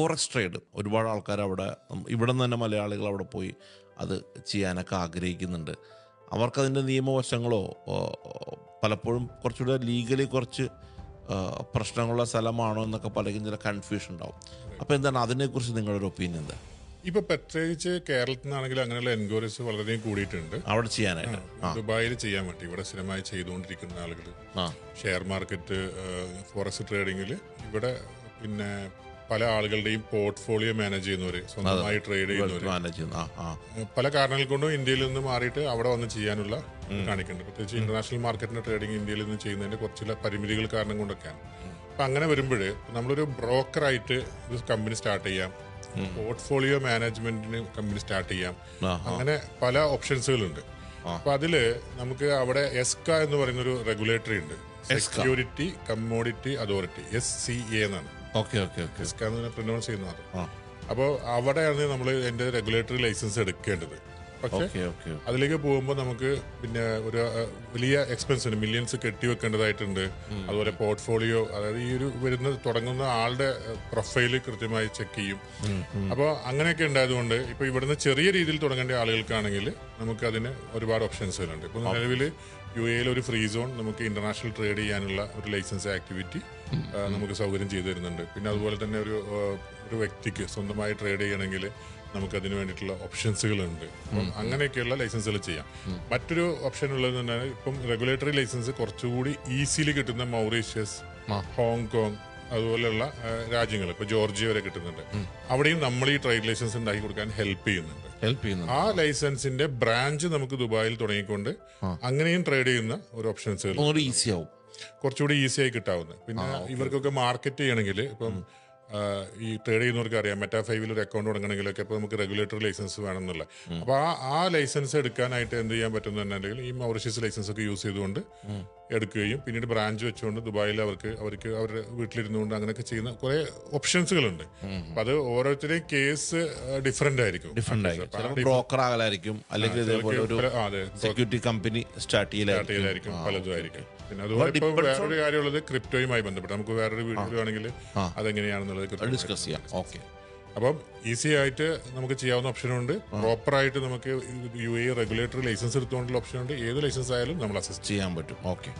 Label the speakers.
Speaker 1: Forex trade ഒരുപാട് ആൾക്കാർ അവിടെ ഇവിടെ നിന്ന് തന്നെ മലയാളികൾ അവിടെ പോയി അത് ചെയ്യാനൊക്കെ ആഗ്രഹിക്കുന്നുണ്ട്. അവർക്കതിന്റെ നിയമവശങ്ങളോ പലപ്പോഴും കുറച്ചുകൂടെ ലീഗലി കുറച്ച് പ്രശ്നങ്ങളുള്ള സ്ഥലമാണോ എന്നൊക്കെ പലരും ചില കൺഫ്യൂഷൻ ഉണ്ടാവും. അപ്പോൾ എന്താണ് അതിനെക്കുറിച്ച് നിങ്ങളുടെ ഒരു ഒപ്പീനിയൻ എന്താ?
Speaker 2: ഇപ്പൊ പ്രത്യേകിച്ച് കേരളത്തിൽ നിന്നാണെങ്കിൽ അങ്ങനെയുള്ള എൻക്വയറീസ് വളരെ കൂടിയിട്ടുണ്ട്.
Speaker 1: അവിടെ ചെയ്യാനായിട്ട്.
Speaker 2: ദുബായിൽ ചെയ്യാൻ വേണ്ടി. ഇവിടെ സ്ഥിരമായി ചെയ്തുകൊണ്ടിരിക്കുന്ന ആളുകൾ ഷെയർ മാർക്കറ്റ് ഫോറസ്റ്റ് ട്രേഡിങ്ങിൽ ഇവിടെ പിന്നെ പല ആളുകളുടെയും പോർട്ട്ഫോളിയോ മാനേജ് ചെയ്യുന്നവര് സ്വന്തമായി ട്രേഡ് ചെയ്യുന്നവര്.
Speaker 1: ആ
Speaker 2: പല കാരണങ്ങൾ കൊണ്ടും ഇന്ത്യയിൽ നിന്ന് മാറിയിട്ട് അവിടെ വന്ന് ചെയ്യാനുള്ള കാണിക്കുന്നുണ്ട്. പ്രത്യേകിച്ച് ഇന്റർനാഷണൽ മാർക്കറ്റിന്റെ ട്രേഡിംഗ് ഇന്ത്യയിൽ നിന്ന് ചെയ്യുന്നതിന്റെ കുറച്ച് പരിമിതികൾ കാരണം കൊണ്ടൊക്കെയാണ്. അപ്പൊ അങ്ങനെ വരുമ്പോൾ നമ്മളൊരു ബ്രോക്കറായിട്ട് ഒരു കമ്പനി സ്റ്റാർട്ട് ചെയ്യാം. പോർട്ട്ഫോളിയോ മാനേജ്മെന്റിന് കമ്പനി സ്റ്റാർട്ട് ചെയ്യാം. അങ്ങനെ പല ഓപ്ഷൻസുകളുണ്ട് അപ്പൊ അതിൽ നമുക്ക് അവിടെ എസ്ക എന്ന് പറയുന്ന ഒരു റെഗുലേറ്ററി ഉണ്ട് security commodity authority S C A എന്നാണ്.
Speaker 1: ഓക്കെ ഓക്കെ ഓക്കെ
Speaker 2: എസ്ക എന്ന് പ്രൊനൗൺസ് ചെയ്യുന്നത്. അപ്പോൾ അവിടെയാണ് നമ്മൾ എന്റെ റെഗുലേറ്ററി ലൈസൻസ് എടുക്കേണ്ടത്. പക്ഷെ അതിലേക്ക് പോകുമ്പോൾ നമുക്ക് പിന്നെ ഒരു വലിയ എക്സ്പെൻസ് ഉണ്ട്. മില്യൺസ് കെട്ടിവെക്കേണ്ടതായിട്ടുണ്ട് അതുപോലെ പോർട്ട്ഫോളിയോ അതായത് ഈ ഒരു വരുന്ന തുടങ്ങുന്ന ആളുടെ പ്രൊഫൈൽ കൃത്യമായി ചെക്ക് ചെയ്യും. അപ്പോൾ അങ്ങനെയൊക്കെ ഉണ്ടായതുകൊണ്ട് ഇപ്പൊ ഇവിടുന്ന് ചെറിയ രീതിയിൽ തുടങ്ങേണ്ട ആളുകൾക്കാണെങ്കിൽ നമുക്ക് അതിന് ഒരുപാട് ഓപ്ഷൻസ് വരുന്നുണ്ട്. ഇപ്പൊ നിലവിൽ യു എയിൽ ഒരു ഫ്രീ സോൺ നമുക്ക് ഇന്റർനാഷണൽ ട്രേഡ് ചെയ്യാനുള്ള ഒരു ലൈസൻസ് ആക്ടിവിറ്റി നമുക്ക് സൗകര്യം ചെയ്തു തരുന്നുണ്ട്. പിന്നെ അതുപോലെ തന്നെ ഒരു ഒരു വ്യക്തിക്ക് സ്വന്തമായി ട്രേഡ് ചെയ്യണമെങ്കിൽ നമുക്ക് അതിന് വേണ്ടിയിട്ടുള്ള ഓപ്ഷൻസുകളുണ്ട്. അപ്പം അങ്ങനെയൊക്കെയുള്ള ലൈസൻസുകൾ ചെയ്യാം. മറ്റൊരു ഓപ്ഷൻ ഉള്ളത് തന്നെ ഇപ്പം റെഗുലേറ്ററി ലൈസൻസ് കുറച്ചുകൂടി ഈസിലി കിട്ടുന്ന മൗറീഷ്യസ് ഹോങ്കോങ് അതുപോലെയുള്ള രാജ്യങ്ങൾ ഇപ്പൊ ജോർജിയ വരെ കിട്ടുന്നുണ്ട്. അവിടെയും നമ്മൾ ഈ ട്രേഡ് ലൈസൻസ് ഉണ്ടാക്കി കൊടുക്കാൻ ഹെൽപ്പ് ചെയ്യുന്നുണ്ട്.
Speaker 1: ഹെൽപ്പ് ചെയ്യുന്നു
Speaker 2: ആ ലൈസൻസിന്റെ ബ്രാഞ്ച് നമുക്ക് ദുബായിൽ തുടങ്ങിക്കൊണ്ട് അങ്ങനെയും ട്രേഡ് ചെയ്യുന്ന ഒരു
Speaker 1: ഓപ്ഷൻസ് ഈസി ആവും
Speaker 2: കുറച്ചുകൂടി ഈസി ആയി കിട്ടാവുന്നത്. പിന്നെ ഇവർക്കൊക്കെ മാർക്കറ്റ് ചെയ്യണമെങ്കിൽ ഇപ്പം ഈ ട്രേഡ് ചെയ്യുന്നവർക്ക് അറിയാം. മെറ്റാ ഫൈവിൽ ഒരു അക്കൗണ്ട് തുടങ്ങണമെങ്കിലൊക്കെ ഇപ്പോൾ നമുക്ക് റെഗുലേറ്ററി ലൈസൻസ് വേണമെന്നുള്ള. അപ്പൊ ആ ആ ലൈസൻസ് എടുക്കാനായിട്ട് എന്ത് ചെയ്യാൻ പറ്റുന്ന അല്ലെങ്കിൽ ഈ മൗറിഷ്യസ് ലൈസൻസ് ഒക്കെ യൂസ് ചെയ്തുകൊണ്ട് എടുക്കുകയും പിന്നീട് ബ്രാഞ്ച് വെച്ചുകൊണ്ട് ദുബായിൽ അവർക്ക് അവർക്ക് അവരുടെ വീട്ടിലിരുന്നുകൊണ്ട് അങ്ങനെയൊക്കെ ചെയ്യുന്ന കുറെ ഓപ്ഷൻസുകളുണ്ട് അപ്പൊ അത് ഓരോരുത്തരുടെയും കേസ് ഡിഫറെന്റ് ആയിരിക്കും.
Speaker 1: ഡിഫറെന്റ് ബ്രോക്കർ ആകലായിരിക്കും. അല്ലെങ്കിൽ ഇതേപോലെ ഒരു സെക്യൂരിറ്റി കമ്പനി സ്റ്റാർട്ട് ചെയ്യലായിരിക്കും.
Speaker 2: പലതും ആയിരിക്കും. പിന്നെ അതുപോലെ ഇപ്പൊ വേറൊരു കാര്യമുള്ളത് ക്രിപ്റ്റോയുമായി ബന്ധപ്പെട്ട്. നമുക്ക് വേറൊരു വീഡിയോ ആണെങ്കിൽ അതെങ്ങനെയാണെന്നുള്ളത്
Speaker 1: ഡിസ്കസ് ചെയ്യാം. ഓക്കെ
Speaker 2: അപ്പം ഈസി ആയിട്ട് നമുക്ക് ചെയ്യാവുന്ന ഓപ്ഷനുണ്ട് പ്രോപ്പർ ആയിട്ട് നമുക്ക് യു എ റെഗുലേറ്ററി ലൈസൻസ് എടുത്തുകൊണ്ടുള്ള ഓപ്ഷനുണ്ട് ഏത് ലൈസൻസ് ആയാലും നമ്മൾ അസിസ്റ്റ്
Speaker 1: ചെയ്യാൻ പറ്റും. ഓക്കെ